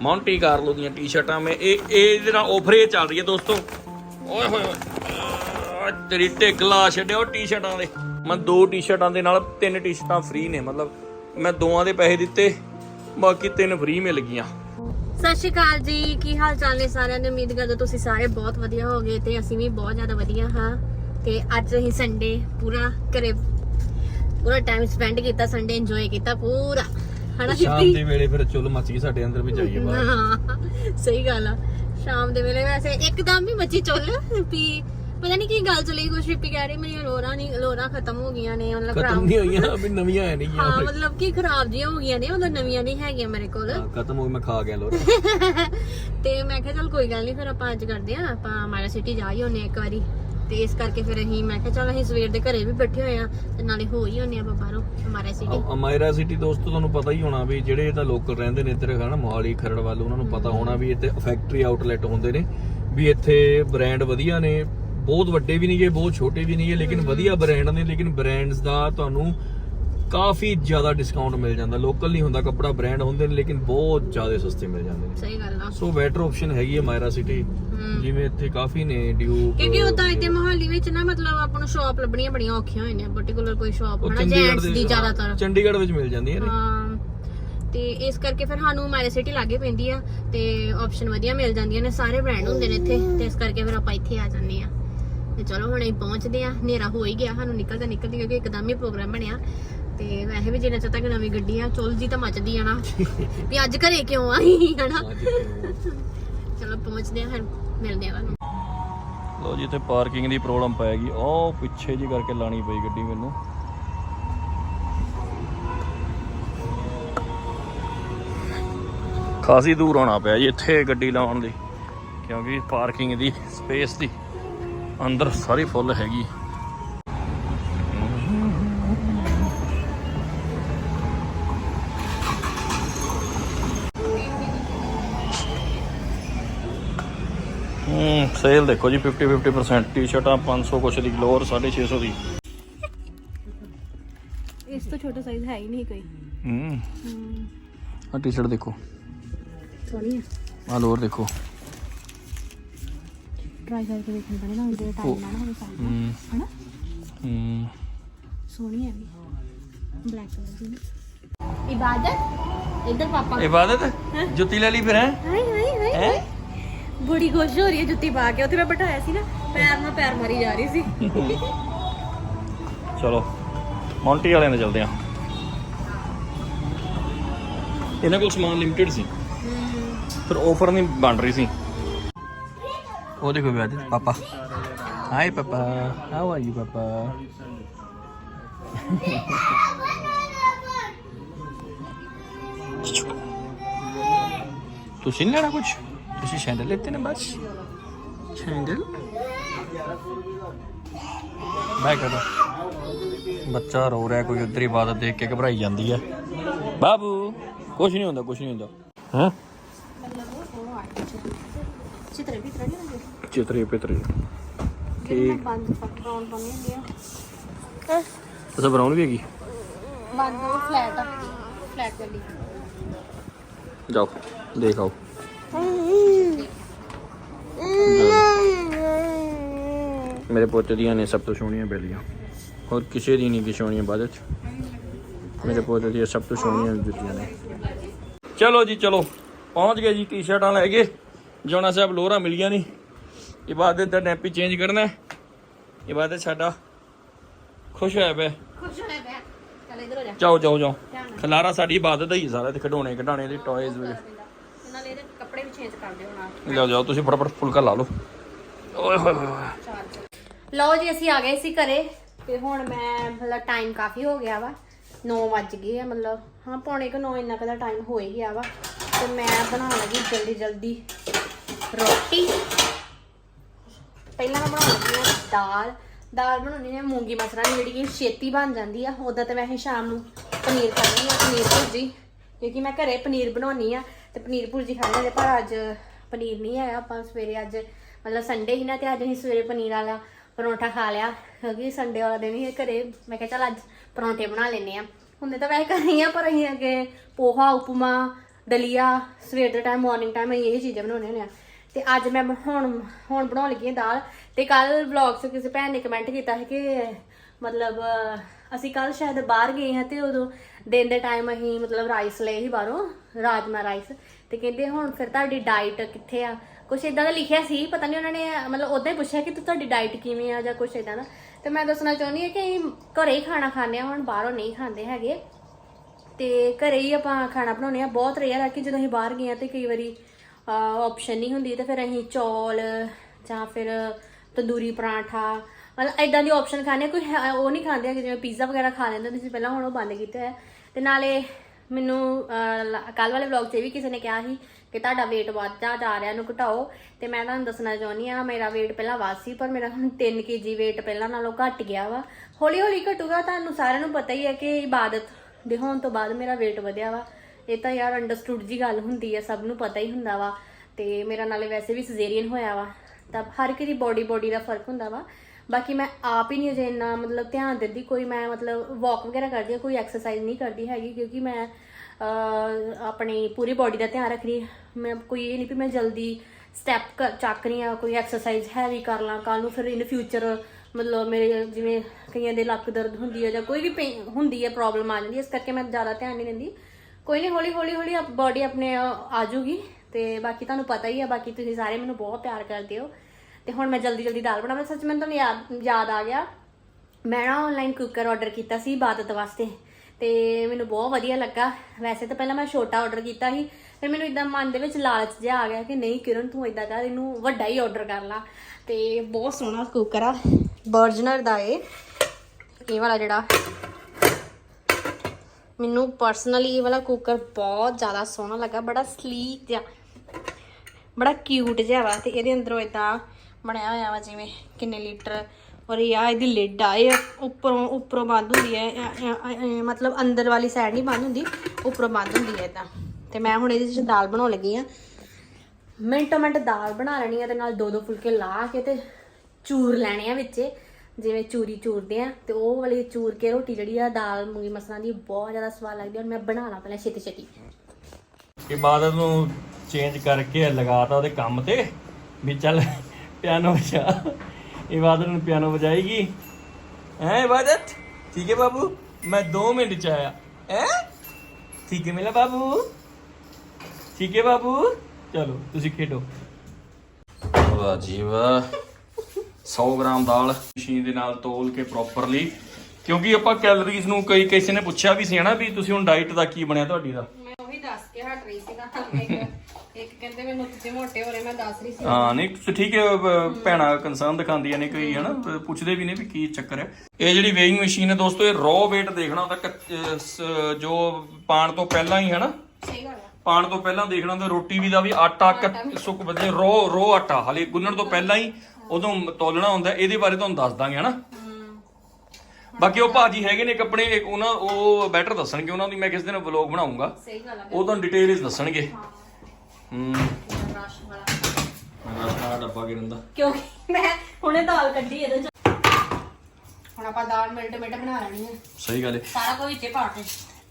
Monty Carlo ਦੀਆਂ ਟੀ-ਸ਼ਰਟਾਂ ਮੈਂ ਇਹ ਇਹਦੇ ਨਾਲ ਆਫਰ ਇਹ ਚੱਲ ਰਹੀ ਹੈ ਦੋਸਤੋ। ਓਏ ਹੋਏ ਹੋਏ। ਤੇਰੀ ਢਿੱਗਲਾ ਛੱਡਿਓ ਟੀ-ਸ਼ਰਟਾਂ ਦੇ। ਮੈਂ ਦੋ ਟੀ-ਸ਼ਰਟਾਂ ਦੇ ਨਾਲ ਤਿੰਨ ਟੀ-ਸ਼ਰਟਾਂ ਫ੍ਰੀ ਨੇ, ਮਤਲਬ ਮੈਂ ਦੋਆਂ ਦੇ ਪੈਸੇ ਦਿੱਤੇ, ਬਾਕੀ ਤਿੰਨ ਫ੍ਰੀ ਮਿਲ ਗਈਆਂ। ਸਤਿ ਸ਼੍ਰੀ ਅਕਾਲ ਜੀ, ਕੀ ਹਾਲ ਚਾਲ ਨੇ ਸਾਰਿਆਂ ਦੀ? ਉਮੀਦ ਕਰਦੇ ਤੁਸੀਂ ਸਾਰੇ ਬਹੁਤ ਵਧੀਆ ਹੋਗੇ ਤੇ ਅਸੀਂ ਵੀ ਬਹੁਤ ਜ਼ਿਆਦਾ ਵਧੀਆ ਹਾਂ। ਤੇ ਅੱਜ ਅਸੀਂ ਸੰਡੇ ਪੂਰਾ ਘਰੇ, ਪੂਰਾ ਟਾਈਮ ਸਪੈਂਡ ਕੀਤਾ ਸੰਡੇ ਇੰਜੋਏ ਕੀਤਾ ਪੂਰਾ। ਹਨਾ ਸ਼ਾਮ ਦੇ ਵੇਲੇ ਫਿਰ ਚੁੱਲ ਮੱਚ ਗਈ ਸਾਡੇ ਅੰਦਰ ਵੀ ਜਾਈਏ ਬਾਹਰ। ਹਾਂ ਸਹੀ ਗੱਲ ਆ। ਸ਼ਾਮ ਦੇ ਵੇਲੇ ਵੈਸੇ ਇੱਕਦਮ ਹੀ ਮੱਚੀ ਚੁੱਲ ਵੀ ਪਤਾ ਨਹੀਂ ਕੀ ਗੱਲ ਚੱਲੀ ਕੁਛ ਰਿਪੀ ਕਹਿ ਰਹੀ ਮੇਰੀਆਂ ਲੋਰਾਂ ਨਹੀਂ ਲੋਰਾਂ ਖਤਮ ਹੋ ਗਈਆਂ ਨੇ ਮਤਲਬ ਖਤਮ ਖਰਾਬ ਨਹੀਂ ਹੋਈਆਂ ਵੀ ਨਵੀਆਂ ਆਇਆ ਨਹੀਂ ਹਾਂ ਮਤਲਬ ਕਿ ਖਰਾਬ ਜਿਹੀਆਂ ਹੋ ਗਈਆਂ ਨੇ ਮਤਲਬ ਨਵੀਆਂ ਨਹੀਂ ਹੈਗੀਆਂ ਮੇਰੇ ਕੋਲ। ਖਤਮ ਹੋ ਗਈ ਮੈਂ ਖਾ ਗਿਆ ਲੋਰ ਤੇ ਮੈਂ ਕਿਹਾ ਚਲ ਕੋਈ ਗੱਲ ਨਹੀਂ ਫਿਰ ਆਪਾਂ ਅੱਜ ਕਰਦੇ ਆ ਆਪਾਂ ਮਾਰਾ ਸਿਟੀ ਜਾ ਹੀ ਹੁੰਨੇ ਇੱਕ ਵਾਰੀ। ਤੇ ਇਸ ਕਰਕੇ ਫਿਰ ਅਸੀਂ ਮੈਂ ਕਿਹਾ ਚਲ ਅਸੀਂ ਸਵੇਰ ਦੇ ਘਰੇ ਵੀ ਬੈਠੇ ਹੋਏ ਆ ਤੇ ਨਾਲੇ ਹੋ ਹੀ ਹੁੰਨੇ ਆ ਆਪਾਂ ਬਾਹਰੋਂ ਮਾਰਾ ਸਿਟੀ ਅਮਾਇਰਾ ਸਿਟੀ ਦੋਸਤੋ ਤੁਹਾਨੂੰ ਪਤਾ ਹੀ ਹੋਣਾ ਵੀ ਜਿਹੜੇ ਤਾਂ ਲੋਕਲ ਰਹਿੰਦੇ ਨੇ ਇੱਧਰ ਹਨਾ ਮੋਹਾਲੀ ਖਰੜ ਵੱਲ ਉਹਨਾਂ ਨੂੰ ਪਤਾ ਹੋਣਾ ਵੀ ਇੱਥੇ ਫੈਕਟਰੀ ਆਊਟਲੈਟ ਹੁੰਦੇ ਨੇ ਵੀ ਇੱਥੇ ਬ੍ਰਾਂਡ ਵਧੀਆ ਨੇ ਬਹੁਤ ਵੱਡੇ ਵੀ ਨਹੀਂਗੇ ਬਹੁਤ ਛੋਟੇ ਵੀ ਨਹੀਂਗੇ ਲੇਕਿਨ ਵਧੀਆ ਬ੍ਰਾਂਡ ਨੇ ਲੇਕਿਨ ਬ੍ਰਾਂਡਸ ਦਾ ਤੁਹਾਨੂੰ ਕਾਫੀ ਜ਼ਿਆਦਾ ਡਿਸਕਾਊਂਟ ਮਿਲ ਜਾਂਦਾ। ਲੋਕਲ ਨਹੀਂ ਹੁੰਦਾ ਕੱਪੜਾ ਬ੍ਰਾਂਡ ਹੁੰਦੇ ਨੇ ਲੇਕਿਨ ਬਹੁਤ ਜ਼ਿਆਦਾ ਸਸਤੇ ਮਿਲ ਜਾਂਦੇ ਨੇ। ਸਹੀ ਗੱਲ ਆ। ਸੋ ਬੈਟਰ ਆਪਸ਼ਨ ਹੈਗੀ ਹੈ ਮਾਇਰਾ ਸਿਟੀ। ਜਿਵੇਂ ਇੱਥੇ ਕਾਫੀ ਨੇ ਡਿਊਕ ਕਿਉਂਕਿ ਉਦਾਂ ਇੱਥੇ ਮੋਹਾਲੀ ਵਿੱਚ ਨਾ ਮਤਲਬ ਆਪਾਂ ਨੂੰ ਸ਼ਾਪ ਲੱਭਣੀਆਂ ਬੜੀਆਂ ਔਖੀਆਂ ਹੋਈਆਂ। ਨੇ ਪਾਰਟਿਕੂਲਰ ਕੋਈ ਸ਼ਾਪ ਚੰਡੀਗੜ੍ਹ ਜੈਂਟਸ ਦੇ ਜ਼ਿਆਦਾਤਰ। ਚੰਡੀਗੜ੍ਹ ਵਿੱਚ ਮਿਲ ਜਾਂਦੀਆਂ ਨੇ। ਹਾਂ। ਤੇ ਇਸ ਕਰਕੇ ਫਿਰ ਸਾਨੂੰ ਮਾਰੇ ਸਿਟੀ ਲਾਗੇ ਪੈਂਦੀ ਆ ਤੇ ਆਪਸ਼ਨ ਵਧੀਆ ਮਿਲ ਜਾਂਦੀਆਂ ਨੇ ਸਾਰੇ ਬ੍ਰਾਂਡ ਹੁੰਦੇ ਨੇ ਇੱਥੇ। ਤੇ ਇਸ ਕਰਕੇ ਫਿਰ ਆਪਾਂ ਇੱਥੇ ਆ ਜਾਂਦੇ ਆ। ਤੇ ਚਲੋ ਹੁਣ ਅਸੀਂ ਪਹੁੰਚਦੇ ਆ। ਹਨੇਰਾ ਹੋ ਹੀ ਗਿਆ ਸਾਨੂੰ ਨਿਕਲਦਾ ਨਿਕਲਦੀ ਕਿਉਂਕਿ ਇੱਕਦਮ ਹੀ ਪ੍ਰੋਗਰਾਮ ਬਣਿਆ। ਤੇ ਵੈਸੇ ਵੀ ਜਿੰਨਾ ਚਿਰ ਤੱਕ ਨਵੀਂ ਗੱਡੀ ਆ ਚੁੱਲ ਜੀ ਤਾਂ ਮੱਚਦੀ ਆ ਨਾ। ਵੀ ਅੱਜ ਘਰੇ ਕਿਉਂ ਆਈ ਹਨਾ? ਚਲੋ ਪਹੁੰਚਦੇ ਆ ਫਿਰ ਮਿਲਦੇ ਆ ਲੋ ਜੀ ਇੱਥੇ ਪਾਰਕਿੰਗ ਦੀ ਪ੍ਰੋਬਲਮ ਪੈ ਗਈ। ਉਹ ਪਿੱਛੇ ਜੀ ਕਰਕੇ ਲਾਣੀ ਪਈ ਗੱਡੀ ਮੈਨੂੰ। ਖਾਸੀ ਦੂਰ ਆਉਣਾ ਪਿਆ ਜੀ ਇੱਥੇ ਗੱਡੀ ਲਾਉਣ ਦੀ ਕਿਉਂਕਿ ਪਾਰਕਿੰਗ ਦੀ ਸਪੇਸ ਦੀ ਅੰਦਰ ਸਾਰੀ ਫੁੱਲ ਹੈਗੀ। ਸੇਲ ਦੇਖੋ ਜੀ 50 50% ਟੀ-ਸ਼ਰਟਾਂ 500 ਕੁਛ ਦੀ ਲੋਅਰ 650 ਦੀ। ਇਸ ਤੋਂ ਛੋਟਾ ਸਾਈਜ਼ ਹੈ ਹੀ ਨਹੀਂ ਕੋਈ। ਹੂੰ। ਆ ਟੀ-ਸ਼ਰਟ ਦੇਖੋ। ਸੋਹਣੀ ਆ। ਆ ਲੋਅਰ ਦੇਖੋ। ਟਰਾਈ ਕਰਕੇ ਦੇਖਣੀ ਪੈਣੀ ਨਾ ਉਹਦੇ ਟਾਈਮ ਨਾਲ ਨਾ ਹੋਵੇ ਸਾਈਜ਼ ਹੂੰ। ਹਨਾ? ਹੂੰ। ਸੋਹਣੀ ਹੈ ਵੀ। ਬਲੈਕ ਕਲਰ ਦੀ ਇਬਾਦਤ? ਇੱਧਰ ਪਾਪਾ। ਇਬਾਦਤ? ਜੁੱਤੀ ਲੈ ਲਈ ਫਿਰ ਹੈ? ਹਾਏ ਹਾਏ ਹਾਏ ਹੈ? ਹਾਏ। ਬੜੀ ਖੁਸ਼ ਹੋ ਰਹੀ ਹੈ ਜੁੱਤੀ ਪਾ ਕੇ। ਉੱਥੇ ਮੈਂ ਬਿਠਾਇਆ ਸੀ ਨਾ, ਪੈਰ ਨਾਲ ਪੈਰ ਮਾਰੀ ਜਾ ਰਹੀ ਸੀ। ਚਲੋ ਮੌਂਟੀ ਵਾਲਿਆਂ ਦੇ ਚਲਦੇ ਆ। ਇਹਨਾਂ ਕੋਲ ਸਮਾਨ ਲਿਮਟਿਡ ਸੀ। ਫਿਰ ਆਫਰ ਨਹੀਂ ਬਣ ਰਹੀ ਸੀ। ਉਹ ਦੇਖੋ ਵਿਆਹ ਪਾਪਾ। ਹਾਈ ਪਾਪਾ। ਹਾਊ ਆਰ ਯੂ ਪਾਪਾ? ਤੁਸੀਂ ਨਹੀਂ ਲੈਣਾ ਕੁਝ ਤੁਸੀਂ ਸ਼ੈਂਡਲ ਲੈਤੇ ਨੇ ਬਸ? ਸ਼ੈਂਡਲ? ਬਾਈ ਕਰੋ। ਬੱਚਾ ਰੋ ਰਿਹਾ ਕੋਈ ਉਧਰ ਇਬਾਦਤ ਦੇਖ ਕੇ ਘਬਰਾਈ ਜਾਂਦੀ ਹੈ ਬਾਬੂ ਕੁਝ ਨਹੀਂ ਹੁੰਦਾ ਕੁਝ ਨਹੀਂ ਹੁੰਦਾ। ਹਾਂ? ਚਿੱਤਰੇ ਵੀ ਤਰ੍ਹਾਂ ਨਹੀਂ ਚਿਤਰੇ ਪਿਤਰੇ ਮੈਂ ਬੰਦ ਪਕੜਾਉਣ ਪਾਉਂਦੀ ਹੁੰਦੀ ਆ। ਅਸਾਂ ਬਰਾਉਨ ਵੀ ਹੈਗੀ? ਬੰਦ ਫਲੈਟ ਫਲੈਟ ਵਾਲੀ ਜਾਓ ਦੇਖ ਆਓ। ਮੇਰੇ ਪੁੱਤ ਦੀਆਂ ਨੇ ਸਭ ਤੋਂ ਸੋਹਣੀਆਂ ਬੈਲੀਆਂ। ਹੋਰ ਕਿਸੇ ਦੀ ਨਹੀਂ ਕਿ ਸੋਹਣੀਆਂ ਬਾਅਦ ਚ ਮੇਰੇ ਪੁੱਤ ਦੀਆਂ ਸਭ ਤੋਂ ਸੋਹਣੀਆਂ ਜੁੱਤੀਆਂ ਨੇ। ਚਲੋ ਜੀ ਚਲੋ। ਪਹੁੰਚ ਗਏ ਜੀ ਟੀ-ਸ਼ਰਟਾਂ ਲੈ ਕੇ। ਜੋਨਾ ਸਾਹਿਬ ਲੋਹਰਾ ਮਿਲੀਆਂ ਨਹੀਂ ਇਬਾਦਤ ਦਾ ਨੈਪੀ ਚੇਂਜ ਕਰਨਾ ਹੈ। ਇਬਾਦਤ ਸਾਡਾ ਖੁਸ਼ ਹੋਇਆ ਪਿਆ। ਖੁਸ਼ ਹੋਇਆ ਪਿਆ। ਚੱਲ ਇੱਧਰ ਹੋ ਜਾ। ਜਾਓ ਜਾਓ ਜਾਓ। ਖਲਾਰਾ ਸਾਡੀ ਇਬਾਦਤ ਦਾ ਹੀ ਸਾਰਾ ਤੇ ਖਿਡੌਣੇ ਕਢਾਣੇ ਦੇ ਟੌਇਜ਼ ਵੀ। ਨਾਲ ਇਹਦੇ ਕੱਪੜੇ ਵੀ ਚੇਂਜ ਕਰ ਦਿਓ ਨਾਲ ਜਾਓ ਜਾਓ ਤੁਸੀਂ ਫਟਾਫਟ ਫੁਲਕਾ ਲਾ ਲਓ। ਓਏ ਹੋਏ ਹੋਏ। ਲਓ ਜੀ, ਅਸੀਂ ਆ ਗਏ ਸੀ ਘਰੇ। ਤੇ ਹੁਣ ਮੈਂ, ਮਤਲਬ ਟਾਈਮ ਕਾਫੀ ਹੋ ਗਿਆ ਵਾ। 9 ਵੱਜ ਗਏ ਆ, ਮਤਲਬ। ਹਾਂ, ਪੌਣੇ ਕੁ 9 ਇੰਨਾ ਕੁ ਦਾ ਟਾਈਮ ਹੋ ਹੀ ਗਿਆ ਵਾ। ਤੇ ਮੈਂ ਬਣਾਉਣ ਲੱਗੀ ਜਲਦੀ ਜਲਦੀ ਰੋਟੀ। ਪਹਿਲਾਂ ਮੈਂ ਬਣਾਉਣ ਲੱਗੀ ਹਾਂ ਦਾਲ। ਦਾਲ ਬਣਾਉਣੀ ਹੈ, ਮੂੰਗੀ ਮਸਰਾਂ ਦੀ, ਜਿਹੜੀ ਕਿ ਛੇਤੀ ਬਣ ਜਾਂਦੀ ਆ। ਉਦਾਂ ਤੇ ਵੈਸੇ ਸ਼ਾਮ ਨੂੰ ਪਨੀਰ ਖਾਣੀ ਆ, ਪਨੀਰ ਭੁਰਜੀ। ਕਿਉਂਕਿ ਮੈਂ ਘਰੇ ਪਨੀਰ ਬਣਾਉਣੀ ਆ, ਤੇ ਪਨੀਰ ਭੁਰਜੀ ਖਾਣੀ ਹੈ ਪਰ ਅੱਜ ਪਨੀਰ ਨਹੀਂ ਆਇਆ, ਆਪਾਂ ਸਵੇਰੇ ਅੱਜ, ਮਤਲਬ ਸੰਡੇ ਹੀ ਨਾ, ਤੇ ਅੱਜ ਅਸੀਂ ਸਵੇਰੇ ਪਨੀਰ ਵਾਲਾ ਪਰੌਂਠਾ ਖਾ ਲਿਆ, ਕਿਉਂਕਿ ਸੰਡੇ ਵਾਲਾ ਦਿਨ ਹੀ ਘਰੇ, ਮੈਂ ਕਿਹਾ ਚੱਲ ਅੱਜ ਪਰੌਂਠੇ ਬਣਾ ਲੈਨੇ ਆ ਹੁੰਦੇ ਤਾਂ ਵੈਸੇ ਘਰੇ ਹੀ ਆ, ਪਰ ਅਸੀਂ ਅੱਗੇ ਪੋਹਾ, ਉਪਮਾ, ਦਲੀਆ, ਸਵੇਰ ਦੇ ਟਾਈਮ ਮਾਰਨਿੰਗ ਟਾਈਮ ਅਸੀਂ ਇਹ ਚੀਜ਼ਾਂ ਬਣਾਉਂਦੇ ਹੁੰਦੇ ਆ ਤੇ ਅੱਜ ਮੈਂ ਹੁਣ ਹੁਣ ਬਣਾਉਣ ਲੱਗੀ ਹਾਂ ਦਾਲ। ਤੇ ਕੱਲ ਵਲੌਗ 'ਚ ਕਿਸੇ ਭੈਣ ਨੇ ਕਮੈਂਟ ਕੀਤਾ ਸੀ ਕਿ, ਮਤਲਬ, ਅਸੀਂ ਕੱਲ ਸ਼ਾਇਦ ਬਾਹਰ ਗਏ ਹਾਂ ਤੇ ਉਦੋਂ ਦਿਨ ਦੇ ਟਾਈਮ ਅਸੀਂ ਮਤਲਬ ਰਾਈਸ ਲਏ ਸੀ ਬਾਹਰੋਂ ਰਾਜਮਾ ਰਾਈਸ ਤੇ ਕਹਿੰਦੇ ਹੁਣ ਫਿਰ ਤੁਹਾਡੀ ਡਾਈਟ ਕਿੱਥੇ ਆ? ਕੁਛ ਇਦਾਂ ਦਾ ਲਿਖਿਆ ਸੀ, ਪਤਾ ਨਹੀਂ ਉਹਨਾਂ ਨੇ, ਮਤਲਬ ਉਦਾਂ ਹੀ ਪੁੱਛਿਆ ਕਿ ਤੂੰ ਤੁਹਾਡੀ ਡਾਈਟ ਕਿਵੇਂ ਆ ਜਾਂ ਕੁਛ ਇਦਾਂ ਦਾ। ਤੇ ਮੈਂ ਦੱਸਣਾ ਚਾਹੁੰਦੀ ਹਾਂ ਕਿ ਅਸੀਂ ਘਰੇ ਹੀ ਖਾਣਾ ਖਾਂਦੇ ਆ ਹੁਣ ਬਾਹਰੋਂ ਨਹੀਂ ਖਾਂਦੇ ਹੈਗੇ। ਤੇ ਘਰੇ ਹੀ ਆਪਾਂ ਖਾਣਾ ਬਣਾਉਂਦੇ ਆ ਬਹੁਤ ਰੇਅਰ ਆ ਕਿ ਜਦੋਂ ਅਸੀਂ ਬਾਹਰ ਗਏ ਆ ਤੇ ਕਈ ਵਾਰੀ ਆਪਸ਼ਨ ਨਹੀਂ ਹੁੰਦੀ ਤੇ ਫਿਰ ਅਸੀਂ ਚੌਲ ਜਾਂ ਫਿਰ ਤੰਦੂਰੀ ਪਰਾਂਠਾ, ਮਤਲਬ ਇਦਾਂ ਦੀ ਆਪਸ਼ਨ ਖਾਂਦੇ ਆ ਕੋਈ ਉਹ ਨਹੀਂ ਖਾਂਦੇ ਹੈਗੇ, ਜਿਵੇਂ ਪੀਜ਼ਾ ਵਗੈਰਾ ਖਾ ਲੈਂਦੇ ਤੁਸੀਂ ਪਹਿਲਾਂ ਹੁਣ ਉਹ ਬੰਦ ਕੀਤਾ ਹੈ ਤੇ ਨਾਲੇ ਮੈਨੂੰ ਕੱਲ ਵਾਲੇ ਵਲੌਗ 'ਚ ਵੀ ਕਿਸੇ ਨੇ ਕਿਹਾ ਸੀ ਕਿ ਤੁਹਾਡਾ weight ਵੱਧਦਾ ਜਾ ਰਿਹਾ ਨੂੰ ਘਟਾਓ। ਤੇ ਮੈਂ ਤੁਹਾਨੂੰ ਦੱਸਣਾ ਚਾਹੁੰਦੀ ਆ ਮੇਰਾ weight ਪਹਿਲਾਂ ਵੱਧ ਸੀ, ਪਰ ਮੇਰਾ ਹੁਣ 3 kg weight ਪਹਿਲਾਂ ਨਾਲੋਂ ਘਟ ਗਿਆ ਵਾ। ਹੌਲੀ ਹੌਲੀ ਘਟੂਗਾ, ਤੁਹਾਨੂੰ ਸਾਰਿਆਂ ਨੂੰ ਪਤਾ ਹੀ ਹੈ ਕਿ ਇਬਾਦਤ ਦੇ ਹੋਣ ਤੋਂ ਬਾਅਦ ਮੇਰਾ weight ਵਧਿਆ ਵਾ। ਇਹ ਤਾਂ ਯਾਰ ਅੰਡਰਸਟੂਡ ਜੀ ਗੱਲ ਹੁੰਦੀ ਆ ਸਭ ਨੂੰ ਪਤਾ ਹੀ ਹੁੰਦਾ ਵਾ। ਤੇ ਮੇਰਾ ਨਾਲੇ ਵੈਸੇ ਵੀ ਸਜ਼ੇਰੀਅਨ ਹੋਇਆ ਵਾ। ਤਾਂ ਹਰ ਕਿਸੇ ਦੀ ਬੋਡੀ ਬੋਡੀ ਦਾ ਫ਼ਰਕ ਹੁੰਦਾ ਵਾ। ਬਾਕੀ ਮੈਂ ਆਪ ਹੀ ਨਹੀਂ ਅਜੇ ਇੰਨਾ ਮਤਲਬ ਧਿਆਨ ਦਿੰਦੀ, ਕੋਈ ਮੈਂ ਮਤਲਬ ਵਾਕ ਵਗੈਰਾ ਕਰਦੀ ਹਾਂ, ਕੋਈ ਐਕਸਰਸਾਈਜ਼ ਨਹੀਂ ਕਰਦੀ ਹੈਗੀ, ਕਿਉਂਕਿ ਮੈਂ ਆਪਣੀ ਪੂਰੀ ਬੋਡੀ ਦਾ ਧਿਆਨ ਰੱਖ ਰਹੀ ਮੈਂ ਕੋਈ ਇਹ ਨਹੀਂ ਵੀ ਮੈਂ ਜਲਦੀ ਸਟੈਪ ਚੱਕ ਰਹੀ ਹਾਂ ਕੋਈ ਐਕਸਰਸਾਈਜ਼ ਹੈਵੀ ਕਰ ਲਾਂ ਕੱਲ ਨੂੰ ਫਿਰ ਇਨ ਫਿਊਚਰ ਮਤਲਬ ਮੇਰੇ ਜਿਵੇਂ ਕਈਆਂ ਦੇ ਲੱਕ ਦਰਦ ਹੁੰਦੀ ਹੈ ਜਾਂ ਕੋਈ ਵੀ pain ਹੁੰਦੀ ਹੈ ਪ੍ਰੋਬਲਮ ਆ ਜਾਂਦੀ ਹੈ ਇਸ ਕਰਕੇ ਮੈਂ ਜ਼ਿਆਦਾ ਧਿਆਨ ਨਹੀਂ ਦਿੰਦੀ। ਕੋਈ ਨਹੀਂ, ਹੌਲੀ ਹੌਲੀ ਹੌਲੀ ਬਾਡੀ ਆਪਣੇ ਆ ਜੂਗੀ ਤੇ ਬਾਕੀ ਤੁਹਾਨੂੰ ਪਤਾ ਹੀ ਆ, ਬਾਕੀ ਤੁਸੀਂ ਸਾਰੇ ਮੈਨੂੰ ਬਹੁਤ ਪਿਆਰ ਕਰਦੇ ਹੋ। ਤੇ ਹੁਣ ਮੈਂ ਜਲਦੀ ਜਲਦੀ ਦਾਲ ਬਣਾਵਾਂ। ਸੱਚ ਮੈਨੂੰ ਤੁਹਾਨੂੰ ਯਾਦ ਯਾਦ ਆ ਗਿਆ। ਮੈਂ ਨਾ ਆਨਲਾਈਨ ਕੁੱਕਰ ਆਰਡਰ ਕੀਤਾ ਸੀ ਇਬਾਦਤ ਵਾਸਤੇ। ਤੇ ਮੈਨੂੰ ਬਹੁਤ ਵਧੀਆ ਲੱਗਾ। ਵੈਸੇ ਤਾਂ ਪਹਿਲਾਂ ਮੈਂ ਛੋਟਾ ਆਰਡਰ ਕੀਤਾ ਸੀ, ਫਿਰ ਮੈਨੂੰ ਇਦਾਂ ਮਨ ਦੇ ਵਿੱਚ ਲਾਲਚ ਜਿਹਾ ਆ ਗਿਆ ਕਿ ਨਹੀਂ ਕਿਰਨ, ਤੂੰ ਇਦਾਂ ਕਰ, ਇਹਨੂੰ ਵੱਡਾ ਹੀ ਆਰਡਰ ਕਰ ਲਾ। ਤੇ ਬਹੁਤ ਸੋਹਣਾ ਕੁੱਕਰ ਆ ਬਰਜਨਰ ਦਾ ਇਹ। ਇਹ ਵਾਲਾ ਜਿਹੜਾ, ਮੈਨੂੰ ਪਰਸਨਲੀ ਇਹ ਵਾਲਾ ਕੁੱਕਰ ਬਹੁਤ ਜ਼ਿਆਦਾ ਸੋਹਣਾ ਲੱਗਾ, ਬੜਾ ਸਲੀਕ ਜਿਹਾ, ਬੜਾ ਕਿਊਟ ਜਿਹਾ ਵਾ, ਤੇ ਇਹਦੇ ਅੰਦਰੋਂ ਇਦਾਂ ਬਣਿਆ ਹੋਇਆ ਵਾ, ਜਿਵੇਂ ਕਿੰਨੇ ਲੀਟਰ ਔਰ ਇਹ ਆ, ਇਹਦੀ ਲਿਡ ਆ, ਇਹ ਉੱਪਰੋਂ ਉੱਪਰੋਂ ਬੰਦ ਹੁੰਦੀ ਹੈ ਮਤਲਬ ਅੰਦਰ ਵਾਲੀ ਸਾਈਡ ਨਹੀਂ ਬੰਦ ਹੁੰਦੀ, ਉੱਪਰੋਂ ਬੰਦ ਹੁੰਦੀ ਹੈ ਇਦਾਂ ਤੇ ਮੈਂ ਹੁਣ ਇਹਦੇ ਵਿੱਚ ਦਾਲ ਬਣਾਉਣ ਲੱਗੀ ਆ ਮਿੰਟੋ ਮਿੰਟ ਦਾਲ ਬਣਾ ਲੈਣੀ ਆ ਤੇ ਨਾਲ ਦੋ ਦੋ ਫੁਲਕੇ ਲਾ ਕੇ ਤੇ ਚੂਰ ਲੈਣੇ ਆ ਵਿੱਚ। ਜਿਵੇਂ ਚੂਰੀ ਚੂਰਦੇ ਆ, ਤੇ ਉਹ ਵਾਲੀ ਚੂਰ ਕੇ ਰੋਟੀ ਜਿਹੜੀ ਆ, ਦਾਲ ਮੂੰਗੀ ਮਸਰਾਂ ਦੀ, ਬਹੁਤ ਜ਼ਿਆਦਾ ਸਵਾਦ ਲੱਗਦੀ ਆ ਹੁਣ ਮੈਂ ਬਣਾਉਣਾ ਪਹਿਲਾਂ ਛੇਤੀ ਛੇਤੀ। ਇਬਾਦਤ ਨੂੰ ਚੇਂਜ ਕਰਕੇ ਲਗਾਤਾ ਉਹਦੇ ਕੰਮ ਤੇ, ਵੀ ਚੱਲ ਪਿਆਨੋ ਵਜਾ ਇਬਾਦਤ ਨੂੰ ਪਿਆਨੋ ਵਜਾਏਗੀ। ਹੈ ਇਬਾਦਤ? ਠੀਕ ਹੈ ਬਾਬੂ ਮੈਂ 2 ਮਿੰਟ ਚ ਆਇਆ। ਹੈ? ਠੀਕ ਹੈ ਮੇਰਾ ਬਾਬੂ। ਠੀਕ ਹੈ ਬਾਬੂ। ਚਲੋ ਤੁਸੀਂ ਖੇਡੋ। ਵਾਹ ਜੀ ਵਾਹ। 100 ਗ੍ਰਾਮ ਦਾਲ ਮਸ਼ੀਨ ਦੇ ਨਾਲ ਤੋਲ ਕੇ ਪ੍ਰੋਪਰਲੀ ਕਿਉਂਕਿ ਆਪਾਂ ਕੈਲਰੀਜ਼ ਨੂੰ ਕਈ ਕਿਸੇ ਨੇ ਪੁੱਛਿਆ ਵੀ ਸੀ ਹਨਾ ਵੀ ਤੁਸੀਂ ਹੁਣ ਡਾਈਟ ਦਾ ਕੀ ਬਣਿਆ ਤੁਹਾਡੀ ਦਾ? ਮੈਂ ਉਹੀ ਦੱਸ ਕੇ ਹਟ ਰਹੀ ਸੀ ਨਾ ਇੱਕ ਕਹਿੰਦੇ ਮੈਨੂੰ ਤੁਸੀਂ ਮੋਟੇ ਹੋ ਰਹੇ ਮੈਂ ਦੱਸ ਰਹੀ ਸੀ। ਹਾਂ ਨਹੀਂ ਤੁਸੀਂ ਠੀਕ ਹੈ ਬ- ਭੈਣਾਂ ਕੰਸਰਨ ਦਿਖਾਉਂਦੀਆਂ ਨੇ ਕਈ ਹਨਾ? ਪ- ਪੁੱਛਦੇ ਵੀ ਨੇ ਵੀ ਕੀ ਚੱਕਰ ਹੈ। ਇਹ ਜਿਹੜੀ ਵੇਇੰਗ ਮਸ਼ੀਨ ਹੈ ਦੋਸਤੋ ਇਹ ਰੋ weight ਦੇਖਣਾ ਹੁੰਦਾ ਕੱਚ- ਅਹ ਸ- ਜੋ ਪਾਣ ਤੋਂ ਪਹਿਲਾਂ ਹੀ ਹਨਾ? ਸਹੀ ਗੱਲ ਆ। ਪਾਣ ਤੋਂ ਪਹਿਲਾਂ ਦੇਖਣਾ ਹੁੰਦਾ ਰੋਟੀ ਵੀ ਦਾ ਵੀ ਆਟਾ ਕ- ਸੁੱਕ ਵਧੀਆ ਰੋ ਰੋ ਆਟਾ ਹਲੇ ਗੁੰਨਣ ਤੋਂ ਪਹਿਲਾਂ ਹੀ ਉਦੋਂ ਤੋਲਣਾ ਹੁੰਦਾ ਇਹਦੇ ਬਾਰੇ ਤੁਹਾਨੂੰ ਦੱਸ ਦਾਂਗੇ ਹਨਾ? ਬਾਕੀ ਉਹ ਭਾਜੀ ਹੈਗੇ ਨੇ ਇੱਕ ਆਪਣੇ ਇੱਕ ਉਹਨਾਂ ਉਹ ਬੈਟਰ ਦੱਸਣਗੇ ਉਹਨਾਂ ਦੀ ਮੈਂ ਕਿਸ ਦਿਨ ਵਲੌਗ ਬਣਾਉਂਗਾ। ਸਹੀ ਗੱਲ ਆ। ਉਹ ਤੁਹਾਨੂੰ ਡਿਟੇਲ ਵਿੱਚ ਦੱਸਣਗੇ। ਹੂੰ ਰਸ਼ ਵਾਲਾ ਡੱਬਾ ਦਾ। ਕਿਉਂਕਿ ਮੈਂ ਹੁਣੇ ਦਾਲ ਕੱਢੀ ਇਹਦੇ ਚ। ਹੁਣ ਆਪਾਂ ਦਾਲ ਮਿੰਟ ਮਿੰਟ ਬਣਾ ਲੈਣੀ ਹੈ ਸਹੀ ਗੱਲ ਹੈ ਸਾਰਾ ਕੁਝ ਵਿੱਚੇ ਪਾ ਕੇ।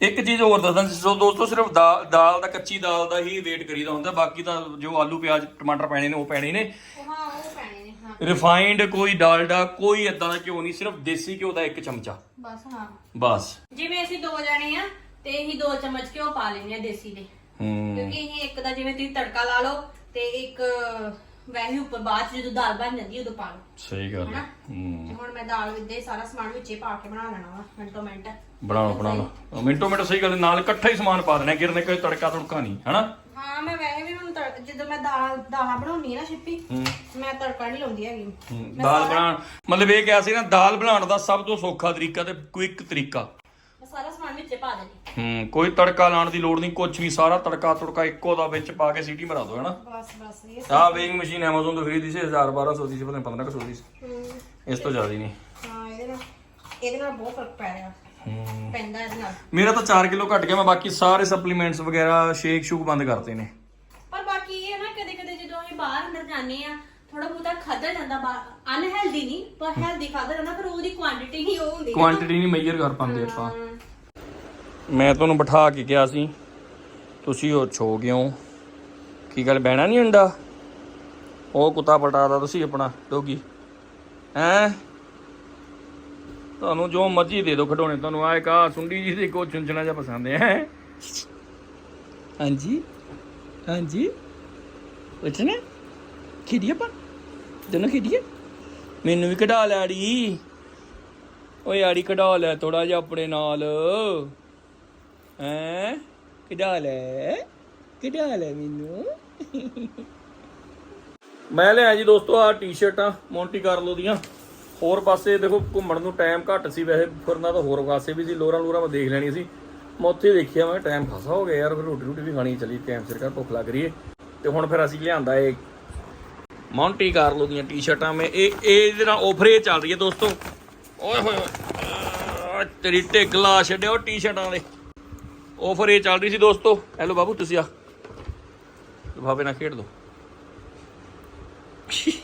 ਇੱਕ ਚੀਜ਼ ਹੋਰ ਦੱਸਦਾ ਸੋ ਦੋਸਤੋ ਸਿਰਫ ਦਾਲ ਦਾਲ ਦਾ ਕੱਚੀ ਦਾਲ ਦਾ ਹੀ ਵੇਟ ਕਰੀਦਾ ਹੁੰਦਾ ਬਾਕੀ ਤਾਂ ਜੋ ਆਲੂ ਪਿਆਜ਼ ਟਮਾਟਰ ਪੈਣੇ ਨੇ ਉਹ ਪੈਣੇ ਨੇ। ਉਹ ਹਾਂ ਉਹ ਪੈਣੇ ਨੇ ਹਾਂ। ਰਿਫਾਈਨਡ ਕੋਈ ਡਾਲਡਾ ਕੋਈ ਇਦਾਂ ਦਾ ਘਿਓ ਨਹੀਂ ਸਿਰਫ ਦੇਸੀ ਘਿਓ ਦਾ ਇੱਕ ਚਮਚਾ। ਬਸ ਹਾਂ। ਬਸ। ਜਿਵੇਂ ਅਸੀਂ ਦੋ ਜਾਣੇ ਆ ਤੇ ਅਸੀਂ ਦੋ ਚਮਚ ਘਿਓ ਪਾ ਲੈਣੇ ਆ ਦੇਸੀ ਦੇ। ਹੂੰ। ਕਿਉਂਕਿ ਅਸੀਂ ਇੱਕ ਦਾ ਜਿਵੇਂ ਤੁਸੀਂ ਤੜਕਾ ਲਾ ਲਓ ਤੇ ਇੱਕ ਵੈਸੇ ਉੱਪਰ ਬਾਅਦ ਚ ਜਦੋਂ ਦਾਲ ਬਣ ਜਾਂਦੀ ਹੈ ਉਦੋਂ ਪਾ ਲਓ। ਸਹੀ ਗੱਲ ਹੈ। ਤੇ ਹੁਣ ਮੈਂ ਦਾਲ ਵਿੱਚ ਦੇ ਸਾਰਾ ਸਮਾਨ ਵਿੱਚੇ ਪਾ ਕੇ ਬਣਾ ਲੈਣਾ ਵਾ ਮਿੰਟੋ ਮਿੰਟ। ਬਣਾ ਲਓ ਬਣਾ ਲਓ ਮਿੰਟੋ ਮਿੰਟ ਸਹੀ ਗੱਲ ਹੈ, ਨਾਲ ਇਕੱਠਾ ਹੀ ਸਮਾਨ ਪਾ ਦੇਣਾ ਗਿਰਨੇ ਕੋਈ ਤੜਕਾ ਤੁੜਕਾ ਨਹੀਂ ਹਨਾ? ਹਾਂ ਮੈਂ ਵੈਸੇ ਵੀ ਹੁਣ ਜਦੋਂ ਮੈਂ ਦਾਲ ਦਾਲਾਂ ਬਣਾਉਣੀ ਹੈ ਨਾ ਛਿੱਪੀ ਹੂੰ। ਮੈਂ ਤੜਕਾ ਨਹੀਂ ਲਾਉਂਦੀ ਹੈਗੀ। ਹੂੰ, ਦਾਲ ਬਣਾਉਣ ਮਤਲਬ ਇਹ ਕਿਹਾ ਸੀ ਨਾ ਦਾਲ ਬਣਾਉਣ ਦਾ ਸਭ ਤੋਂ ਸੌਖਾ ਤਰੀਕਾ ਤੇ ਕੁਇਕ ਤਰੀਕਾ। ਸਾਰਾ ਸਮਾਨ ਵਿੱਚੇ ਪਾ ਦੇਣੀ। ਹੂੰ ਕੋਈ ਤੜਕਾ ਲਾਉਣ ਦੀ ਲੋੜ ਨਹੀਂ ਕੁਝ ਵੀ ਸਾਰਾ ਤੜਕਾ ਤੁੜਕਾ ਇੱਕੋ ਦਾ ਵਿੱਚ ਪਾ ਕੇ ਸੀਟੀ ਮਰਾ ਦਿਓ ਹਨਾ ਬਸ ਬਸ ਇਹ ਆਹ ਵੇਇੰਗ ਮਸ਼ੀਨ Amazon ਤੋਂ ਖਰੀਦੀ ਸੀ 1000 1200 ਦੀ ਸੀ ਪਤਾ ਨਹੀਂ 1500 ਦੀ ਸੀ। ਹੂੰ। ਇਸ ਤੋਂ ਜ਼ਿਆਦਾ ਹੀ ਨਹੀਂ। ਹਾਂ ਇਹਦੇ ਨਾਲ ਇਹਦੇ ਨਾਲ ਬਹੁਤ ਫ਼ਰਕ ਪੈ ਰਿਹਾ। ਹੂੰ। ਪੈਂਦਾ ਇਹਦੇ ਨਾਲ। ਮੇਰਾ ਤਾਂ 4 ਕਿਲੋ ਘਟ ਗਿਆ ਮੈਂ ਬਾਕੀ ਸਾਰੇ ਸਪਲੀਮੈਂਟਸ ਵਗੈਰਾ ਸ਼ੇਕ ਸ਼ੂਕ ਬੰਦ ਕਰਤੇ ਨੇ। ਪਰ ਬਾਕੀ ਇਹ ਹੈ ਨਾ ਕਦੇ ਕਦੇ ਜਦੋਂ ਅਸੀਂ ਬਾਹਰ ਅੰਦਰ ਜਾਂਦੇ ਆ ਥੋੜਾ ਬਹੁਤਾ ਖਾਦਾ ਜਾਂਦਾ ਅਨਹੈਲਦੀ ਨਹੀਂ ਪਰ ਹੈਲਦੀ ਖਾਦਾ ਜਾਂਦਾ ਪਰ ਉਹਦੀ ਕੁਆਂਟੀਟੀ ਹੀ ਉਹ ਹੁੰਦੀ। ਕੁਆਂਟੀਟੀ ਨਹੀਂ ਮੇਜਰ ਕਰ ਪਾਉਂਦੇ ਆਪਾਂ। ਮੈਂ ਤੁਹਾਨੂੰ ਬਿਠਾ ਕੇ ਗਿਆ ਸੀ ਤੁਸੀਂ ਉਹ ਛੋ ਗਿਓ ਕੀ ਗੱਲ ਬਹਿਣਾ ਨਹੀਂ ਹੁੰਦਾ ਉਹ ਕੁੱਤਾ ਪਟਾਦਾ ਤੁਸੀਂ ਆਪਣਾ ਡੋਗੀ। ਹੈ? ਤੁਹਾਨੂੰ ਜੋ ਮਰਜ਼ੀ ਦੇ ਦਿਓ ਖਡੋਣੇ ਤੁਹਾਨੂੰ ਆ ਇੱਕ ਆ ਸੁੰਡੀ ਜੀ ਦੇ ਕੋ ਚੁੰਚਣਾ ਜਿਹਾ ਪਸੰਦ ਹੈ। ਹਾਂਜੀ ਹਾਂਜੀ। ਪੁੱਛਣਾ ਖੇਡੀਏ ਪਾ ਦੋਨੋਂ ਖੇਡੀਏ। ਮੈਨੂੰ ਵੀ ਕਢਾ ਲੈ ਆੜੀ ਓਏ ਆੜੀ ਕਢਾ ਲੈ ਥੋੜਾ ਜਿਹਾ ਆਪਣੇ ਨਾਲ। ਹੈਂ? ਕਢਾ ਲੈ। ਕਢਾ ਲੈ ਮੈਨੂੰ। ਮੈਂ ਲਿਆ ਜੀ ਦੋਸਤੋ ਆ ਟੀ-ਸ਼ਰਟਾਂ ਮੌਂਟੀ ਕਾਰਲੋ ਦੀਆਂ। ਹੋਰ ਪਾਸੇ ਦੇਖੋ, ਘੁੰਮਣ ਨੂੰ ਟਾਈਮ ਘੱਟ ਸੀ ਵੈਸੇ, ਫਿਰਨਾ ਤਾਂ ਹੋਰ ਪਾਸੇ ਵੀ ਸੀ, ਲੋਰਾ ਲੂਰਾਂ ਮੈਂ ਦੇਖ ਲੈਣੀ ਸੀ। ਮੈਂ ਉੱਥੇ ਦੇਖਿਆ, ਮੈਂ ਟਾਈਮ ਖਾਸਾ ਹੋ ਗਿਆ ਯਾਰ, ਫਿਰ ਰੋਟੀ ਰੋਟੀ ਵੀ ਖਾਣੀ ਚਲੀ ਟਾਈਮ ਸਿਰ ਕਰ ਭੁੱਖ ਲੱਗ ਰਹੀ ਏ। ਤੇ ਹੁਣ ਫਿਰ ਅਸੀਂ ਲਿਆਂਦਾ ਇਹ ਮੌਂਟੀ ਕਾਰਲੋ ਦੀਆਂ ਟੀ-ਸ਼ਰਟਾਂ ਮੈਂ ਇਹ ਇਹਦੇ ਨਾਲ ਆਫਰ ਇਹ ਚੱਲ ਰਹੀ ਹੈ ਦੋਸਤੋ। ਓਏ ਹੋਏ ਹੋਏ ਤੇਰੀ ਢਿੱਗ ਲਾ ਛੱਡਿਓ ਟੀ-ਸ਼ਰਟਾਂ ਦੇ ਆਫਰ ਇਹ ਚੱਲ ਰਹੀ ਸੀ ਦੋਸਤੋ। ਹੈਲੋ ਬਾਬੂ, ਤੁਸੀਂ ਆ? ਭਾਵੇਂ ਨਾ ਖੇਡ ਦੋ।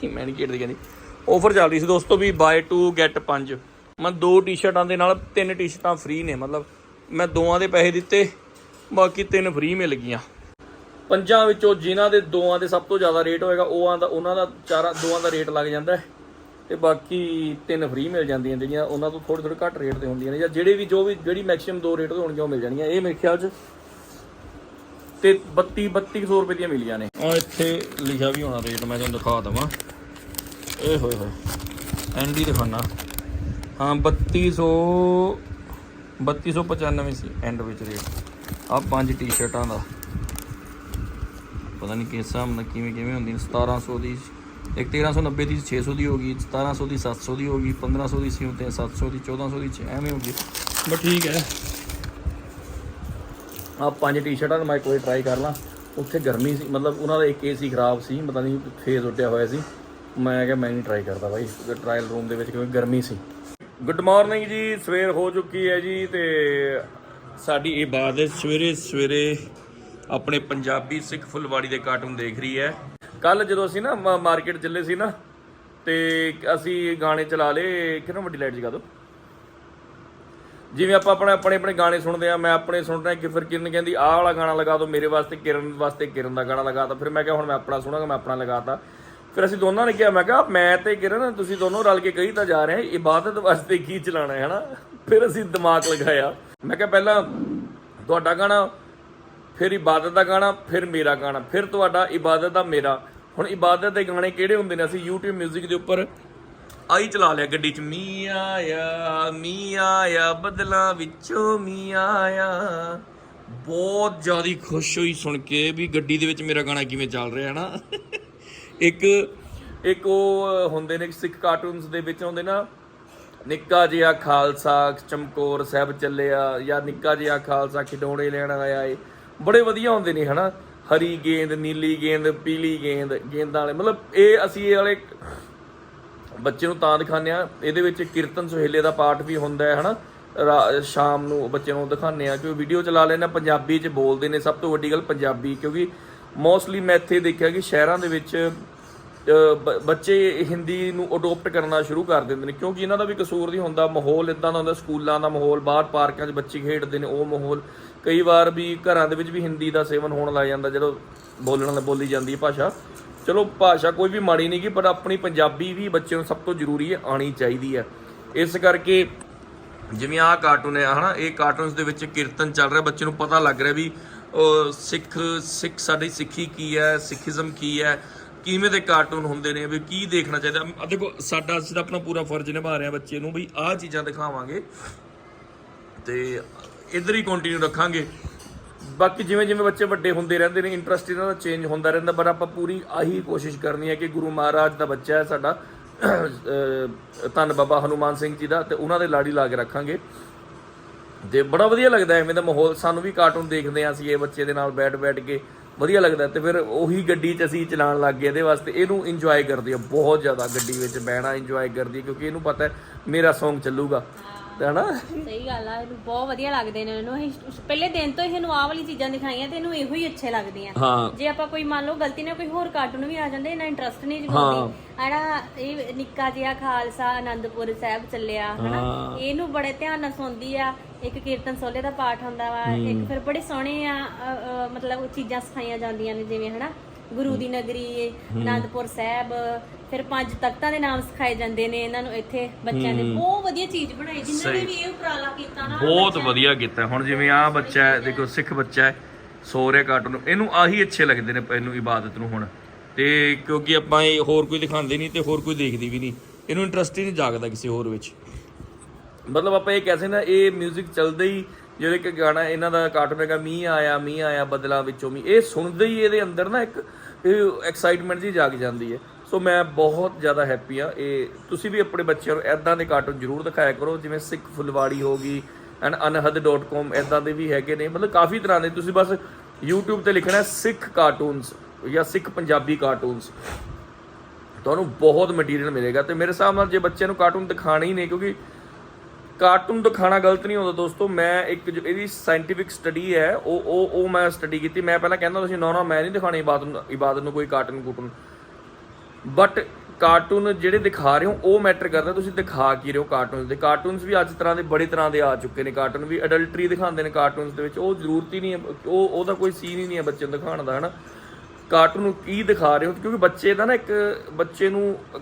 ਮੈਂ ਨਹੀਂ ਖੇਡਦੀ ਕਹਿੰਦੀ। ਆਫਰ ਚੱਲ ਰਹੀ ਸੀ ਦੋਸਤੋ ਵੀ ਬਾਏ 2 ਗੈਟ 5 ਮੈਂ ਦੋ ਟੀ-ਸ਼ਰਟਾਂ ਦੇ ਨਾਲ ਤਿੰਨ ਟੀ-ਸ਼ਰਟਾਂ ਫ੍ਰੀ ਨੇ, ਮਤਲਬ ਮੈਂ ਦੋਵਾਂ ਦੇ ਪੈਸੇ ਦਿੱਤੇ, ਬਾਕੀ ਤਿੰਨ ਫ੍ਰੀ ਮਿਲ ਗਈਆਂ। ਪੰਜਾਂ ਵਿੱਚੋਂ ਜਿਨ੍ਹਾਂ ਦੇ ਦੋਆਂ ਦੇ ਸਭ ਤੋਂ ਜ਼ਿਆਦਾ ਰੇਟ ਹੋਏਗਾ ਉਹ ਦਾ ਉਹਨਾਂ ਦਾ ਚਾਰਾਂ ਦੋਆਂ ਦਾ ਰੇਟ ਲੱਗ ਜਾਂਦਾ ਹੈ। ਤੇ ਬਾਕੀ ਤਿੰਨ ਫ੍ਰੀ ਮਿਲ ਜਾਂਦੀਆਂ ਜਿਹੜੀਆਂ, ਉਹਨਾਂ ਤੋਂ ਥੋੜੇ ਥੋੜੇ ਘੱਟ ਰੇਟ ਤੇ ਹੁੰਦੀਆਂ ਨੇ। ਜਾਂ ਜਿਹੜੇ ਵੀ ਜੋ ਵੀ ਜਿਹੜੀ ਮੈਕਸਿਮਮ ਦੋ ਰੇਟ ਤੇ ਹੋਣਗੀਆਂ, ਉਹ ਮਿਲ ਜਾਣਗੀਆਂ ਇਹ ਮੇਰੇ ਖਿਆਲ 'ਚ ਤੇ 32 3200 ਰੁਪਏ ਦੀਆਂ ਮਿਲੀਆਂ ਨੇ। ਆ ਇੱਥੇ ਲਿਖਿਆ ਵੀ ਹੋਣਾ ਰੇਟ ਮੈਂ ਤੁਹਾਨੂੰ ਦਿਖਾ ਦਵਾਂ। ਏ ਹੋਏ ਹੋਏ। ਐਂਡੀ ਦਿਖਾਣਾ ਹਾਂ 3200 3295 ਸੀ ਐਂਡ ਵਿੱਚ ਰੇਟ ਆ ਪੰਜ ਟੀ-ਸ਼ਰਟਾਂ ਦਾ। ਪਤਾ ਨਹੀਂ ਕਿਸ ਹਿਸਾਬ ਨਾਲ ਕਿਵੇਂ ਕਿਵੇਂ ਹੁੰਦੀ 1700 ਦੀ ਇੱਕ 1390 ਦੀ 600 ਦੀ ਹੋ ਗਈ 1700 ਦੀ 700 ਦੀ ਹੋ ਗਈ 1500 ਦੀ ਸੀ ਤੇ 700 ਦੀ 1400 ਦੀ ਛੇ- ਐਵੇਂ ਹੋ ਗਈ। ਬਟ ਠੀਕ ਹੈ। ਆ ਪੰਜ ਟੀ-ਸ਼ਰਟਾਂ ਨੂੰ ਮੈਂ ਕੋਈ ਟਰਾਈ ਕਰ ਲਾਂ। ਉੱਥੇ ਗਰਮੀ ਸੀ ਮਤਲਬ ਉਹਨਾਂ ਦਾ ਇੱਕ ਏਸੀ ਖਰਾਬ ਸੀ ਪਤਾ ਨਹੀਂ ਫੇਜ਼ ਉੱਡਿਆ ਹੋਇਆ ਸੀ। ਮੈਂ ਕਿਹਾ ਮੈਂ ਨਹੀਂ ਟਰਾਈ ਕਰਦਾ ਬਾਈ ਟ੍ਰਾਇਲ ਰੂਮ ਦੇ ਵਿੱਚ ਕਿਉਂਕਿ ਗਰਮੀ ਸੀ। ਗੁੱਡ ਮਾਰਨਿੰਗ ਜੀ ਸਵੇਰ ਹੋ ਚੁੱਕੀ ਹੈ ਜੀ ਤੇ ਸਾਡੀ ਇਬਾਦਤ ਸਵੇਰੇ ਸਵੇਰੇ ਆਪਣੇ ਪੰਜਾਬੀ ਸਿੱਖ ਫੁਲਵਾੜੀ ਦੇ ਕਾਰਟੂਨ ਦੇਖ ਰਹੀ ਹੈ। ਕੱਲ ਜਦੋਂ ਅਸੀਂ ਨਾ ਮਾਰਕੀਟ ਚੱਲੇ ਸੀ ਨਾ, ਤੇ ਅਸੀਂ ਗਾਣੇ ਚਲਾ ਲਏ, ਕਿਹਨੂੰ ਵੱਡੀ ਲਾਈਟ ਜਗਾ ਦਿਓ ਜਿਵੇਂ ਆਪਾਂ ਆਪਣੇ ਆਪਣੇ ਆਪਣੇ ਗਾਣੇ ਸੁਣਦੇ ਆ ਮੈਂ ਆਪਣੇ ਸੁਣ ਰਿਹਾ ਕਿ ਫਿਰ ਕਿਰਨ ਕਹਿੰਦੀ, ਆਹ ਵਾਲਾ ਗਾਣਾ ਲਗਾ ਦਿਓ ਮੇਰੇ ਵਾਸਤੇ, ਕਿਰਨ ਵਾਸਤੇ ਕਿਰਨ ਦਾ ਗਾਣਾ ਲਗਾਤਾ ਫਿਰ ਮੈਂ ਕਿਹਾ, ਹੁਣ ਮੈਂ ਆਪਣਾ ਸੁਣਾਂਗਾ, ਮੈਂ ਆਪਣਾ ਲਗਾਤਾ ਫਿਰ ਅਸੀਂ ਦੋਨਾਂ ਨੇ ਕਿਹਾ, ਮੈਂ ਕਿਹਾ, ਮੈਂ ਤੇ ਕਿਰਨ, ਤੁਸੀਂ ਦੋਨੋਂ ਰਲ ਕੇ ਕਹੀ ਤਾਂ ਜਾ ਰਹੇ ਹਾਂ, ਇਬਾਦਤ ਵਾਸਤੇ ਕੀ ਚਲਾਣਾ ਹੈ, ਹਨਾ? ਫਿਰ ਅਸੀਂ ਦਿਮਾਗ ਲਗਾਇਆ। ਮੈਂ ਕਿਹਾ, ਪਹਿਲਾਂ ਤੁਹਾਡਾ ਗਾਣਾ ਫਿਰ ਇਬਾਦਤ ਦਾ ਗਾਣਾ, ਫਿਰ ਮੇਰਾ ਗਾਣਾ, ਫਿਰ ਤੁਹਾਡਾ ਇਬਾਦਤ ਦਾ ਮੇਰਾ। ਹੁਣ ਇਬਾਦਤ ਦੇ ਗਾਣੇ ਕਿਹੜੇ ਹੁੰਦੇ ਨੇ? ਅਸੀਂ YouTube Music ਦੇ ਉੱਪਰ ਆਈ ਚਲਾ ਲਿਆ ਗੱਡੀ 'ਚ। ਮੀ ਆਇਆ ਮੀ ਆਇਆ, ਬਦਲਾਂ ਵਿੱਚੋਂ ਮੀ ਆਇਆ। ਬਹੁਤ ਜ਼ਿਆਦਾ ਖੁਸ਼ ਹੋਈ ਸੁਣ ਕੇ ਵੀ ਗੱਡੀ ਦੇ ਵਿੱਚ ਮੇਰਾ ਗਾਣਾ ਕਿਵੇਂ ਚੱਲ ਰਿਹਾ ਹੈ ਨਾ ਇੱਕ ਇੱਕ ਉਹ ਹੁੰਦੇ ਨੇ, ਸਿੱਖ ਕਾਰਟੂਨਸ ਦੇ ਵਿੱਚ ਆਉਂਦੇ ਨਾ, ਨਿੱਕਾ ਜਿਹਾ ਖਾਲਸਾ ਚਮਕੌਰ ਸਾਹਿਬ ਚੱਲਿਆ ਜਾਂ ਨਿੱਕਾ ਜਿਹਾ ਖਾਲਸਾ ਖਿਡੌਣੇ ਲੈਣ ਆਇਆ ਏ। ਬੜੇ ਵਧੀਆ ਹੁੰਦੇ ਨੇ, ਹਨਾ? ਹਰੀ ਗੇਂਦ, ਨੀਲੀ ਗੇਂਦ, ਪੀਲੀ ਗੇਂਦ, ਗੇਂਦਾਂ ਵਾਲੇ। ਮਤਲਬ ਇਹ ਅਸੀਂ ਇਹ ਵਾਲੇ ਬੱਚੇ ਨੂੰ ਤਾਂ ਦਿਖਾਉਂਦੇ ਆ ਇਹਦੇ ਵਿੱਚ ਕੀਰਤਨ ਸੁਹੇਲੇ ਦਾ ਪਾਠ ਵੀ ਹੁੰਦਾ ਹੈ, ਹਨਾ? ਰਾ- ਸ਼ਾਮ ਨੂੰ ਬੱਚੇ ਨੂੰ ਦਿਖਾਉਂਦੇ ਆ ਕਿ ਵੀਡੀਓ ਚਲਾ ਲੈਣਾ ਪੰਜਾਬੀ ਚ ਬੋਲਦੇ ਨੇ, ਸਭ ਤੋਂ ਵੱਡੀ ਗੱਲ ਪੰਜਾਬੀ, ਕਿਉਂਕਿ ਮੋਸਟਲੀ ਮੈਂ ਇੱਥੇ ਦੇਖਿਆ ਕਿ ਸ਼ਹਿਰਾਂ ਦੇ ਵਿੱਚ ਬੱਚੇ ਹਿੰਦੀ ਨੂੰ ਅਡਾਪਟ ਕਰਨਾ ਸ਼ੁਰੂ ਕਰ ਦਿੰਦੇ ਨੇ, ਕਿਉਂਕਿ ਇਹਨਾਂ ਦਾ ਵੀ ਕਸੂਰ ਨਹੀਂ ਹੁੰਦਾ, ਮਾਹੌਲ ਇਦਾਂ ਦਾ ਹੁੰਦਾ, ਸਕੂਲਾਂ ਦਾ ਮਾਹੌਲ, ਬਾਹਰ ਪਾਰਕਾਂ 'ਚ ਬੱਚੇ ਖੇਡਦੇ ਨੇ, ਉਹ ਮਾਹੌਲ। ਕਈ ਵਾਰ ਵੀ ਘਰਾਂ ਦੇ ਵਿੱਚ ਵੀ ਹਿੰਦੀ ਦਾ ਸੇਵਨ ਹੋਣ ਲੱਗ ਜਾਂਦਾ, ਜਦੋਂ ਬੋਲਣ ਬੋਲੀ ਜਾਂਦੀ ਹੈ ਭਾਸ਼ਾ। ਚਲੋ, ਭਾਸ਼ਾ ਕੋਈ ਵੀ ਮਾੜੀ ਨਹੀਂ ਗੀ, ਪਰ ਆਪਣੀ ਪੰਜਾਬੀ ਵੀ ਬੱਚੇ ਨੂੰ ਸਭ ਤੋਂ ਜ਼ਰੂਰੀ ਹੈ ਆਣੀ ਚਾਹੀਦੀ ਹੈ। ਇਸ ਕਰਕੇ ਜਿਵੇਂ ਆਹ ਕਾਰਟੂਨ ਹੈ, ਹਨਾ, ਇਹ ਕਾਰਟੂਨਸ ਦੇ ਵਿੱਚ ਕੀਰਤਨ ਚੱਲ ਰਿਹਾ, ਬੱਚੇ ਨੂੰ ਪਤਾ ਲੱਗ ਰਿਹਾ ਵੀ ਸਿੱਖ ਸਿੱਖ ਸਾਡੀ ਸਿੱਖੀ ਕੀ ਹੈ, ਸਿੱਖੀਜ਼ਮ ਕੀ ਹੈ ਕਿਵੇਂ ਦੇ ਕਾਰਟੂਨ ਹੁੰਦੇ ਨੇ, ਵੀ ਕੀ ਦੇਖਣਾ ਚਾਹੀਦਾ? ਆ ਦੇਖੋ, ਸਾਡਾ ਅਸੀਂ ਤਾਂ ਆਪਣਾ ਪੂਰਾ ਫਰਜ਼ ਨਿਭਾ ਰਹੇ ਹਾਂ ਬੱਚੇ ਨੂੰ ਵੀ ਆਹ ਚੀਜ਼ਾਂ ਦਿਖਾਵਾਂਗੇ। ਤੇ ਇਧਰ ਹੀ ਕੰਟੀਨਿਊ ਰੱਖਾਂਗੇ। ਬਾਕੀ ਜਿਵੇਂ ਜਿਵੇਂ ਬੱਚੇ ਵੱਡੇ ਹੁੰਦੇ ਰਹਿੰਦੇ ਨੇ ਇੰਟਰਸਟ ਇਹਨਾਂ ਦਾ ਚੇਂਜ ਹੁੰਦਾ ਰਹਿੰਦਾ, ਪਰ ਆਪਾਂ ਪੂਰੀ ਆਹੀ ਕੋਸ਼ਿਸ਼ ਕਰਨੀ ਹੈ ਕਿ ਗੁਰੂ ਮਹਾਰਾਜ ਦਾ ਬੱਚਾ ਹੈ ਸਾਡਾ ਧੰਨ ਬਾਬਾ ਹਨੂਮਾਨ ਸਿੰਘ ਜੀ ਦਾ, ਤੇ ਉਹਨਾਂ ਦੇ ਲਾੜੀ ਲਾ ਕੇ ਰੱਖਾਂਗੇ। ਤੇ ਬੜਾ ਵਧੀਆ ਲੱਗਦਾ ਐਵੇਂ ਦਾ ਮਾਹੌਲ। ਸਾਨੂੰ ਵੀ ਕਾਰਟੂਨ ਦੇਖਦੇ ਆ ਅਸੀਂ, ਇਹ ਬੱਚੇ ਦੇ ਨਾਲ ਬੈਠ ਬੈਠ ਕੇ। ਵਧੀਆ ਲੱਗਦਾ ਤੇ ਫਿਰ ਉਹੀ ਗੱਡੀ 'ਚ ਅਸੀਂ ਚਲਾਉਣ ਲੱਗ ਗਏ, ਇਹਦੇ ਵਾਸਤੇ ਇਹਨੂੰ ਇੰਜੋਏ ਕਰਦੀ ਆ, ਬਹੁਤ ਜ਼ਿਆਦਾ ਗੱਡੀ ਵਿੱਚ ਬਹਿਣਾ ਇੰਜੋਏ ਕਰਦੀ ਕਿਉਂਕਿ ਇਹਨੂੰ ਪਤਾ ਹੈ ਮੇਰਾ Song ਚੱਲੂਗਾ। ਹਨਾ? ਸਹੀ ਗੱਲ ਆ ਇਹਨੂੰ ਬਹੁਤ ਵਧੀਆ ਲੱਗਦੇ ਨੇ ਇਹਨੂੰ। ਅਸੀਂ ਪਹਿਲੇ ਦਿਨ ਤੋਂ ਹੀ ਇਹਨੂੰ ਆਹ ਵਾਲੀ ਚੀਜ਼ਾਂ ਦਿਖਾਈਆਂ ਤੇ ਇਹਨੂੰ ਇਹੋ ਹੀ ਅੱਛੇ ਲੱਗਦੇ ਆ। ਹਾਂ। ਜੇ ਆਪਾਂ ਕੋਈ ਮੰਨ ਲਓ ਗਲਤੀ ਨਾਲ ਕੋਈ ਹੋਰ ਕਾਰਟੂਨ ਵੀ ਆ ਜਾਂਦੇ ਇਹਨਾਂ ਇੰਟਰਸਟ ਨਹੀਂ ਜਗਾਉਂਦੀ ਆੜਾ ਇਹ ਨਿੱਕਾ ਜਿਹਾ ਖਾਲਸਾ ਆਨੰਦਪੁਰ ਸਾਹਿਬ ਚੱਲਿਆ ਹਨਾ। ਇਹਨੂੰ ਬੜੇ ਧਿਆਨ ਨਾਲ ਸੁਣਦੀ ਆ ਇੱਕ ਕੀਰਤਨ ਸੋਲੇ ਦਾ ਪਾਠ ਹੁੰਦਾ ਵਾ ਇੱਕ ਫਿਰ ਬੜੇ ਸੋਹਣੇ ਆ ਮਤਲਬ ਚੀਜ਼ਾਂ ਸਿਖਾਈਆਂ ਜਾਂਦੀਆਂ ਨੇ ਜਿਵੇਂ ਹਨਾ ਗੁਰੂ ਦੀ ਨਗਰੀ ਆਨੰਦਪੁਰ ਸਾਹਿਬ ਫਿਰ ਪੰਜ ਤਖਤਾਂ ਦੇ ਨਾਮ ਸਿਖਾਏ ਜਾਂਦੇ ਨੇ ਇਹਨਾਂ ਨੂੰ ਇੱਥੇ ਬੱਚਿਆਂ ਦੇ। ਬਹੁਤ ਵਧੀਆ ਚੀਜ਼ ਬਣਾਈ ਜਿਨ੍ਹਾਂ ਨੇ ਵੀ ਇਹ ਉਪਰਾਲਾ ਕੀਤਾ ਨਾ ਬਹੁਤ ਵਧੀਆ ਕੀਤਾ। ਹੁਣ ਜਿਵੇਂ ਆ ਬੱਚਾ ਹੈ ਦੇਖੋ ਸਿੱਖ ਬੱਚਾ ਹੈ ਸੋ ਰਿਹਾ ਕਾਰਟੂਨ ਇਹਨੂੰ ਆਹੀ ਅੱਛੇ ਲੱਗਦੇ ਨੇ ਇਹਨੂੰ ਇਬਾਦਤ ਨੂੰ ਹੁਣ। ਤੇ ਕਿਉਂਕਿ ਆਪਾਂ ਇਹ ਹੋਰ ਕੋਈ ਦਿਖਾਉਂਦੇ ਨਹੀਂ ਤੇ ਹੋਰ ਕੋਈ ਦੇਖਦੀ ਵੀ ਨਹੀਂ। ਇਹਨੂੰ ਇੰਟਰਸਟ ਹੀ ਨਹੀਂ ਜਾਗਦਾ ਕਿਸੇ ਹੋਰ ਵਿੱਚ। ਮਤਲਬ ਆਪਾਂ ਇਹ ਕਹਿ ਸਕਦੇ ਨਾ ਇਹ 뮤직 ਚੱਲਦਾ ਹੀ ਜਿਹੜੇ ਕਿ ਗਾਣਾ ਇਹਨਾਂ ਦਾ ਕਾਰਟੂਨ ਹੈਗਾ ਮੀਂਹ ਆਇਆ ਮੀਂਹ ਆਇਆ ਬਦਲਾਂ ਵਿੱਚੋਂ ਮੀਂਹ। ਇਹ ਸੁਣਦੇ ਹੀ ਇਹਦੇ ਅੰਦਰ ਨਾ ਇੱਕ ਇਹ ਐਕਸਾਈਟਮੈਂਟ ਜੀ ਜਾਗ ਜਾਂਦੀ ਹੈ। ਸੋ ਮੈਂ ਬਹੁਤ ਜ਼ਿਆਦਾ ਹੈਪੀ ਆ ਇਹ ਤੁਸੀਂ ਵੀ ਆਪਣੇ ਬੱਚਿਆਂ ਨੂੰ ਐਦਾਂ ਦੇ ਕਾਰਟੂਨ ਜ਼ਰੂਰ ਦਿਖਾਇਆ ਕਰੋ, ਜਿਵੇਂ ਸਿੱਖ ਫੁਲਵਾੜੀ ਹੋ ਗਈ ਐਂਡ ਅਨਹਦ.com ਐਦਾਂ ਦੇ ਵੀ ਹੈਗੇ ਨੇ। ਮਤਲਬ ਕਾਫੀ ਤਰ੍ਹਾਂ ਦੇ, ਤੁਸੀਂ ਬਸ YouTube ਤੇ ਲਿਖਣਾ ਸਿੱਖ ਕਾਰਟੂਨਸ ਜਾਂ ਸਿੱਖ ਪੰਜਾਬੀ ਕਾਰਟੂਨਸ ਤੁਹਾਨੂੰ ਬਹੁਤ ਮਟੀਰੀਅਲ ਮਿਲੇਗਾ ਤੇ ਮੇਰੇ ਹਿਸਾਬ ਨਾਲ ਜੇ ਬੱਚਿਆਂ ਨੂੰ ਕਾਰਟੂਨ ਦਿਖਾਣੇ ਹੀ ਨੇ ਕਿਉਂਕਿ ਕਾਰਟੂਨ ਦਿਖਾਣਾ ਗਲਤ ਨਹੀਂ ਹੁੰਦਾ ਦੋਸਤੋ, ਮੈਂ ਇੱਕ ਇਹਦੀ ਸਾਇੰਟੀਫਿਕ ਸਟੱਡੀ ਹੈ, ਉਹ ਉਹ ਉਹ ਮੈਂ ਸਟੱਡੀ ਕੀਤੀ। ਮੈਂ ਪਹਿਲਾਂ ਕਹਿੰਦਾ ਤੁਸੀਂ ਨਾ ਨਾ, ਮੈਂ ਨਹੀਂ ਦਿਖਾਣੀ ਇਬਾਦਤ ਨੂੰ ਇਬਾਦਤ ਨੂੰ ਕੋਈ ਕਾਰਟੂਨ ਕੂਟੂਨ ਬਟ ਕਾਰਟੂਨ ਜਿਹੜੇ ਦਿਖਾ ਰਹੇ ਹੋ, ਉਹ ਮੈਟਰ ਕਰਦਾ, ਤੁਸੀਂ ਦਿਖਾ ਕੀ ਰਹੇ ਹੋ ਕਾਰਟੂਨਸ ਦੇ। ਕਾਰਟੂਨਸ ਵੀ ਅੱਜ ਤਰ੍ਹਾਂ ਦੇ ਬੜੇ ਤਰ੍ਹਾਂ ਦੇ ਆ ਚੁੱਕੇ ਨੇ। ਕਾਰਟੂਨ ਵੀ ਅਡਲਟਰੀ ਦਿਖਾਉਂਦੇ ਨੇ ਕਾਰਟੂਨਸ ਦੇ ਵਿੱਚ। ਉਹ ਜ਼ਰੂਰਤ ਹੀ ਨਹੀਂ ਉਹ ਉਹਦਾ ਕੋਈ ਸੀਨ ਹੀ ਨਹੀਂ ਹੈ ਬੱਚੇ ਨੂੰ ਦਿਖਾਉਣ ਦਾ, ਹਨਾ? ਕਾਰਟੂਨ ਨੂੰ ਕੀ ਦਿਖਾ ਰਹੇ ਹੋ? ਕਿਉਂਕਿ ਬੱਚੇ ਦਾ ਨਾ ਇੱਕ ਬੱਚੇ ਨੂੰ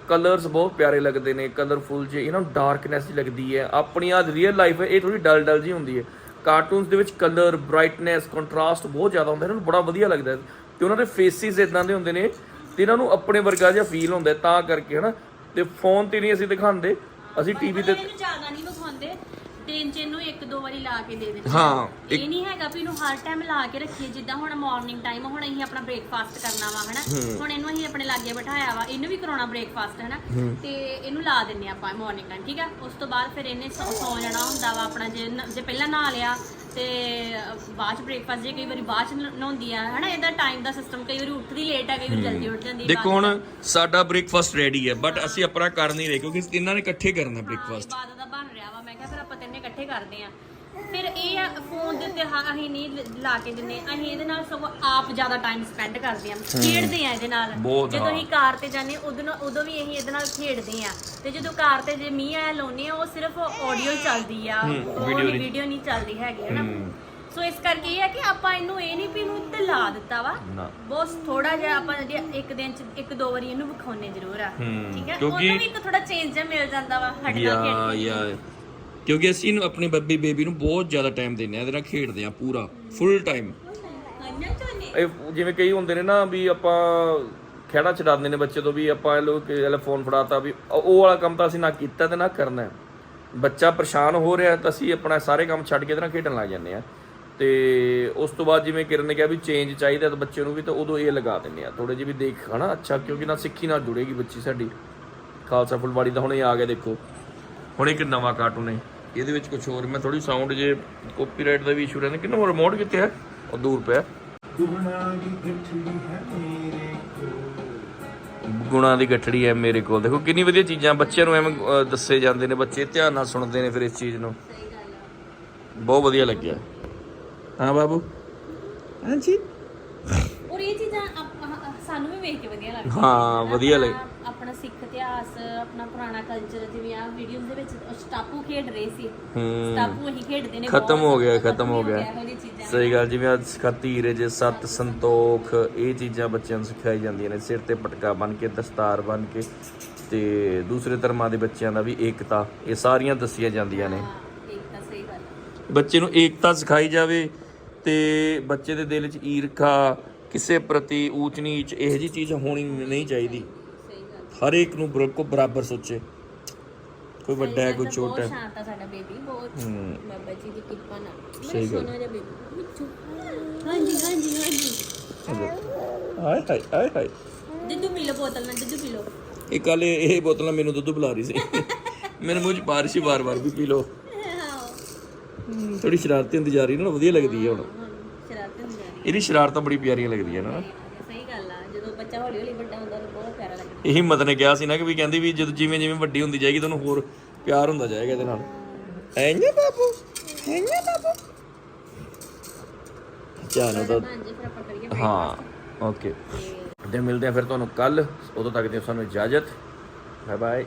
ਕਲਰਸ ਬਹੁਤ ਪਿਆਰੇ ਲੱਗਦੇ ਨੇ ਕਲਰਫੁਲ ਜੇ ਇਹਨਾਂ ਨੂੰ ਡਾਰਕਨੈਸ ਜੀ ਲੱਗਦੀ ਹੈ। ਆਪਣੀ ਆ ਰੀਅਲ ਲਾਈਫ ਇਹ ਥੋੜੀ ਡਲ ਡਲ ਜੀ ਹੁੰਦੀ ਹੈ। ਕਾਰਟੂਨਸ ਦੇ ਵਿੱਚ ਕਲਰ ਬ੍ਰਾਈਟਨੈਸ ਕੰਟਰਾਸਟ ਬਹੁਤ ਜ਼ਿਆਦਾ ਹੁੰਦਾ ਇਹਨਾਂ ਨੂੰ ਬੜਾ ਵਧੀਆ ਲੱਗਦਾ ਤੇ ਉਹਨਾਂ ਦੇ ਫੇਸਿਸ ਇਦਾਂ ਦੇ ਹੁੰਦੇ ਨੇ ਤੇ ਇਹਨਾਂ ਨੂੰ ਆਪਣੇ ਵਰਗਾ ਜਿਹਾ ਫੀਲ ਹੁੰਦਾ ਤਾਂ ਕਰਕੇ ਹਨਾ। ਤੇ ਫੋਨ ਤੇ ਨਹੀਂ ਅਸੀਂ ਦਿਖਾਉਂਦੇ ਅਸੀਂ ਟੀਵੀ ਤੇ ਜ਼ਿਆਦਾ ਨਹੀਂ ਵਿਖਾਉਂਦੇ ਦਿਨ ਚ ਇਹਨੂੰ ਇੱਕ ਦੋ ਵਾਰੀ ਲਾ ਕੇ ਦੇ ਦਿੰਦੇ ਹਾਂ, ਇਹ ਨਹੀਂ ਹੈਗਾ ਵੀ ਇਹਨੂੰ ਹਰ ਟਾਈਮ ਲਾ ਕੇ ਰੱਖੀਏ ਜਿੱਦਾਂ ਹੁਣ ਮਾਰਨਿੰਗ ਟਾਈਮ ਹੁਣ ਅਸੀਂ ਆਪਣਾ ਬ੍ਰੇਕਫਾਸਟ ਕਰਨਾ ਵਾ ਹਨਾ? ਹੁਣ ਇਹਨੂੰ ਅਸੀਂ ਆਪਣੇ ਲਾਗੇ ਬਿਠਾਇਆ ਵਾ ਇਹਨੂੰ ਵੀ ਕਰਾਉਣਾ ਬ੍ਰੇਕਫਾਸਟ ਹਨਾ? ਤੇ ਇਹਨੂੰ ਲਾ ਦਿੰਨੇ ਆਪਾਂ ਮਾਰਨਿੰਗ ਟਾਈਮ ਠੀਕ ਆ? ਉਸ ਤੋਂ ਬਾਅਦ ਫਿਰ ਇਹਨੇ ਸੌ ਸੌ ਜਾਣਾ ਹੁੰਦਾ ਵਾ ਆਪਣਾ ਜੇ ਨ- ਜੇ ਪਹਿਲਾਂ ਨਹਾ ਲਿਆ ਤੇ ਅ, ਬਾਅਦ ਚ ਬ੍ਰੇਕਫਾਸਟ ਜੇ ਕਈ ਵਾਰੀ ਬਾਅਦ ਚ ਨ- ਨਹਾਉਂਦੀ ਆ ਹਨਾ? ਇਹਦਾ ਟਾਈਮ ਦਾ ਸਿਸਟਮ ਕਈ ਵਾਰੀ ਉੱਠਦੀ ਲੇਟ ਆ ਕਈ ਵਾਰੀ ਜਲਦੀ ਉੱਠ ਜਾਂਦੀ ਦੇਖੋ ਹੁਣ ਸਾਡਾ ਬ੍ਰੇਕਫਾਸਟ ਰੈਡੀ ਹੈ। ਬਟ ਅਸੀਂ ਆਪਣਾ ਕਰ ਨਹੀਂ ਰਹੇ ਕਿਉਂਕਿ ਇਹਨਾਂ ਨੇ ਇਕੱਠੇ ਕਰਨਾ ਬ੍ਰੇਕਫਾਸਟ ਕਿਹਾ ਫਿਰ ਆਪਾਂ ਤਿੰਨੇ ਇਕੱਠੇ ਕਰਦੇ ਆ ਫਿਰ ਇਹ ਆ ਫੋਨ ਦੇ ਉੱਤੇ ਹਾਂ ਅਸੀਂ ਨਹੀਂ ਲ- ਕੇ ਦਿੰਨੇ ਅਸੀਂ ਇਹਦੇ ਨਾਲ ਸਗੋਂ ਆਪ ਜ਼ਿਆਦਾ ਟਾਈਮ ਸਪੈਂਡ ਕਰਦੇ ਆ ਖੇਡਦੇ ਆ ਇਹਦੇ ਨਾਲ। ਬਹੁਤ, ਜਦੋਂ। ਅਸੀਂ ਕਾਰ ਤੇ ਜਾਂਦੇ ਉਦੋਂ ਉਦੋਂ ਵੀ ਅਸੀਂ ਇਹਦੇ ਨਾਲ ਖੇਡਦੇ ਆ ਤੇ ਜਦੋਂ ਕਾਰ ਤੇ ਜੇ ਮੀਂਹ ਆਇਆ ਲਾਉਨੇ ਆ ਉਹ ਸਿਰਫ ਆਡੀਓ ਚੱਲਦੀ ਆ। video ਨਹੀਂ। ਵੀਡੀਓ ਨਹੀਂ ਚੱਲਦੀ ਹੈਗੀ ਹਨਾ? ਸੋ ਇਸ ਕਰਕੇ ਇਹ ਆ ਕਿ ਆਪਾਂ ਇਹਨੂੰ ਇਹ ਨਹੀਂ ਵੀ ਇਹਨੂੰ ਉੱਤੇ ਲਾ ਦਿੱਤਾ ਵਾ। ਨਾ। ਬਸ ਥੋੜਾ ਜਿਹਾ ਆਪਾਂ ਜੇ ਇੱਕ ਦਿਨ ਚ ਇੱਕ ਦੋ ਵਾਰੀ ਇਹਨੂੰ ਵਿਖਾਉਨੇ ਜ਼ਰੂਰ ਆ। ਹੂੰ, ਠੀਕ ਹੈ? ਕਿਉਂਕਿ- ਉਹਨੂੰ ਵੀ ਇੱਕ ਥੋੜਾ ਚੇਂਜ ਜਿਹਾ ਮਿਲ ਜਾਂਦਾ ਵਾ ਨਾਲ ਯਾ ਖੇਡ ਯਾ। ਕਿਉਂਕਿ ਅਸੀਂ ਇਹਨੂੰ ਆਪਣੇ ਬੱਬੀ ਬੇਬੀ ਨੂੰ ਬਹੁਤ ਜ਼ਿਆਦਾ ਟਾਈਮ ਦਿੰਦੇ ਆ ਇਹਦੇ ਨਾਲ ਖੇਡਦੇ ਆ ਪੂਰਾ ਫੁੱਲ ਟਾਈਮ ਇਹ ਜਿਵੇਂ ਕਈ ਹੁੰਦੇ ਨੇ ਨਾ ਵੀ ਆਪਾਂ ਖੇੜਾ ਛਡਾਉਂਦੇ ਨੇ ਬੱਚੇ ਤੋਂ ਵੀ ਆਪਾਂ ਇਹ ਲੋਕ ਇਹ ਫੋਨ ਫੜਾਤਾ ਵੀ, ਉਹ ਵਾਲਾ ਕੰਮ ਤਾਂ ਅਸੀਂ ਨਾ ਕੀਤਾ ਤੇ ਨਾ ਕਰਨਾ ਹੈ। ਬੱਚਾ ਪਰੇਸ਼ਾਨ ਹੋ ਰਿਹਾ ਤਾਂ ਅਸੀਂ ਆਪਣਾ ਸਾਰੇ ਕੰਮ ਛੱਡ ਕੇ ਇਹਦੇ ਨਾਲ ਖੇਡਣ ਲੱਗ ਜਾਂਦੇ ਆ ਤੇ ਉਸ ਤੋਂ ਬਾਅਦ ਜਿਵੇਂ ਕਿਰਨ ਨੇ ਕਿਹਾ ਵੀ ਚੇਂਜ ਚਾਹੀਦਾ ਤਾਂ ਬੱਚੇ ਨੂੰ ਵੀ ਤਾਂ ਉਦੋਂ ਇਹ ਲਗਾ ਦਿੰਦੇ ਆ ਥੋੜੇ ਜਿਹੇ ਵੀ ਦੇਖ, ਹਨਾ, ਅੱਛਾ, ਕਿਉਂਕਿ ਨਾ ਸਿੱਖੀ ਨਾਲ ਜੁੜੇਗੀ ਬੱਚੀ ਸਾਡੀ। ਖਾਲਸਾ ਫੁੱਲਵਾੜੀ ਦਾ ਹੁਣ ਇਹ ਆ ਗਿਆ, ਦੇਖੋ। ਹੁਣ ਇੱਕ ਨਵਾਂ ਕਾਰਟੂਨ ਹੈ। ਇਹਦੇ ਵਿੱਚ ਕੁਝ ਹੋਰ ਮੈਂ ਥੋੜੀ ਸਾਊਂਡ ਜੇ ਕਾਪੀਰਾਈਟ ਦਾ ਵੀ ਇਸ਼ੂ ਰਹਿੰਦਾ ਕਿੰਨਾ ਰਿਮੋਟ ਕਿੱਥੇ ਹੈ? ਉਹ ਦੂਰ ਪਿਆ। ਗੁਣਾ ਦੀ ਗੱਠੜੀ ਹੈ ਮੇਰੇ ਕੋਲ। ਦੇਖੋ ਕਿੰਨੀ ਵਧੀਆ ਚੀਜ਼ਾਂ ਬੱਚਿਆਂ ਨੂੰ ਐਵੇਂ ਦੱਸੇ ਜਾਂਦੇ ਨੇ ਬੱਚੇ ਧਿਆਨ ਨਾਲ ਸੁਣਦੇ ਨੇ ਫਿਰ ਇਸ ਚੀਜ਼ ਨੂੰ। ਬਹੁਤ ਵਧੀਆ ਲੱਗਿਆ। ਹਾਂ ਬਾਬੂ? ਹਾਂਜੀ। ਔਰ ਇਹ ਚੀਜ਼ਾਂ ਸਾਨੂੰ ਵੀ ਵੇਖ ਕੇ ਵਧੀਆ ਲੱਗਦੀਆਂ। ਹਾਂ, ਵਧੀਆ ਲੱਗ- ਇਤਿਹਾਸ ਆਪਣਾ ਪੁਰਾਣਾ ਕਲਚਰ ਜਿਵੇਂ ਆ ਵੀਡੀਓਜ਼ ਦੇ ਵਿੱਚ ਉਹ ਸਟਾਪੂ ਖੇਡ ਰਹੇ ਸੀ। ਹੂੰ। ਸਟਾਪੂ ਅਸੀਂ ਖੇਡਦੇ ਨੇ ਖਤਮ ਬਹੁਤ ਹੋ ਗਿਆ ਖਤਮ ਹੋ ਗਿਆ। ਇਹੋ ਜਿਹੀ ਚੀਜ਼ਾਂ। ਸਹੀ ਗੱਲ ਜਿਵੇਂ ਅੱਜ ਖਤੀਰੇ ਜੇ ਸੱਤ ਸੰਤੋਖ ਇਹ ਚੀਜ਼ਾਂ ਬੱਚਿਆਂ ਨੂੰ ਸਿਖਾਈ ਜਾਂਦੀਆਂ ਨੇ। ਸਿਰ ਤੇ ਪਟਕਾ ਬਨ ਕੇ ਦਸਤਾਰ ਬਨ ਕੇ ਤੇ ਦੂਸਰੇ ਧਰਮਾਂ ਦੇ ਬੱਚਿਆਂ ਦਾ ਵੀ ਏਕਤਾ ਇਹ ਸਾਰੀਆਂ ਦੱਸੀਆਂ ਜਾਂਦੀਆਂ ਨੇ। ਹਾਂ, ਇੱਕ ਤਾਂ ਸਹੀ ਗੱਲ ਹੈ। ਬੱਚੇ ਨੂੰ ਏਕਤਾ ਸਿਖਾਈ ਜਾਵੇ ਤੇ ਬੱਚੇ ਦੇ ਦਿਲ 'ਚ ਈਰਖਾ ਕਿਸੇ ਪ੍ਰਤੀ ਊਚ ਨੀਚ ਇਹੋ ਜੀ ਚੀਜ਼ ਹੋਣੀ ਨਹੀਂ ਚਾਹੀਦੀ। ਹਰ ਇੱਕ ਨੂੰ ਬਰਕੋ ਬਰਾਬਰ ਸੋਚੇ। ਕੋਈ ਵੱਡਾ ਹੈ ਕੋਈ ਛੋਟਾ ਬਹੁਤ ਹੈ। ਸ਼ਾਂਤ ਆ ਸਾਡਾ ਬੇਬੀ ਬਹੁਤ ਹੂੰ। ਬਾਬਾ ਜੀ ਦੀ ਕਿਰਪਾ ਨਾਲ। ਸਹੀ ਗੱਲ। ਸੋਨਾ ਜਿਹਾ ਬੇਬੀ ਮਿੱਠੂ ਹਾਂਜੀ ਹਾਂਜੀ ਹਾਂਜੀ। ਹਾਏ ਹਾਏ ਹਾਏ ਹਾਏ। ਦੁੱਧ ਪੀ ਲਓ ਬੋਤਲ ਨਾਲ ਦੁੱਧ ਪੀ ਲਓ। ਇਹ ਕੱਲ ਇਹ ਬੋਤਲਾਂ ਮੈਨੂੰ ਦੁੱਧ ਪਿਲਾ ਰਹੀ ਸੀ। ਮੇਰੇ ਮੂੰਹ 'ਚ ਬਾਰਿਸ਼ ਹੀ ਵਾਰ-ਵਾਰ ਵੀ ਪੀ ਲਓ। ਥੋੜੀ ਸ਼ਰਾਰਤੀ ਹੁੰਦੀ ਜਾ ਰਹੀ ਨਾ ਵਧੀਆ ਲੱਗਦੀ ਹੈ ਹੁਣ। ਸ਼ਰਾਰਤ ਹੁੰਦੀ ਇਹਦੀ ਸ਼ਰਾਰਤਾਂ ਬੜੀ ਪਿਆਰੀਆਂ ਲੱਗਦੀਆਂ ਨਾ ਸਹੀ ਗੱਲ ਆ ਜਦੋਂ ਬੱਚਾ ਹੌਲੀ ਹੌਲੀ ਵੱਡਾ ਹੁੰਦਾ ਤਾਂ ਬਹੁਤ ਪਿਆਰਾ ਲੱਗਦਾ ਇਹ ਹਿੰਮਤ ਨੇ ਕਿਹਾ ਸੀ ਨਾ ਕਿ ਵੀ ਕਹਿੰਦੀ ਵੀ ਜਦੋਂ ਜਿਵੇਂ ਜਿਵੇਂ ਵੱਡੀ ਹੁੰਦੀ ਜਾਏਗੀ ਤੁਹਾਨੂੰ ਹੋਰ ਪਿਆਰ ਹੁੰਦਾ ਜਾਏਗਾ ਇਹਦੇ ਨਾਲ। ਐਂਨੇ ਬਾਬੂ ਐਂਨੇ ਬਾਬੂ ਚਲੋ ਤਾਂ ਬਣ ਜੇ ਫਿਰ ਆਪਾਂ ਕਰੀਏ ਹਾਂ ਓਕੇ ਤੇ ਮਿਲਦੇ ਆ ਫਿਰ ਤੁਹਾਨੂੰ ਕੱਲ ਉਦੋਂ ਤੱਕ ਦਿਓ ਸਾਨੂੰ ਇਜਾਜ਼ਤ। Bye bye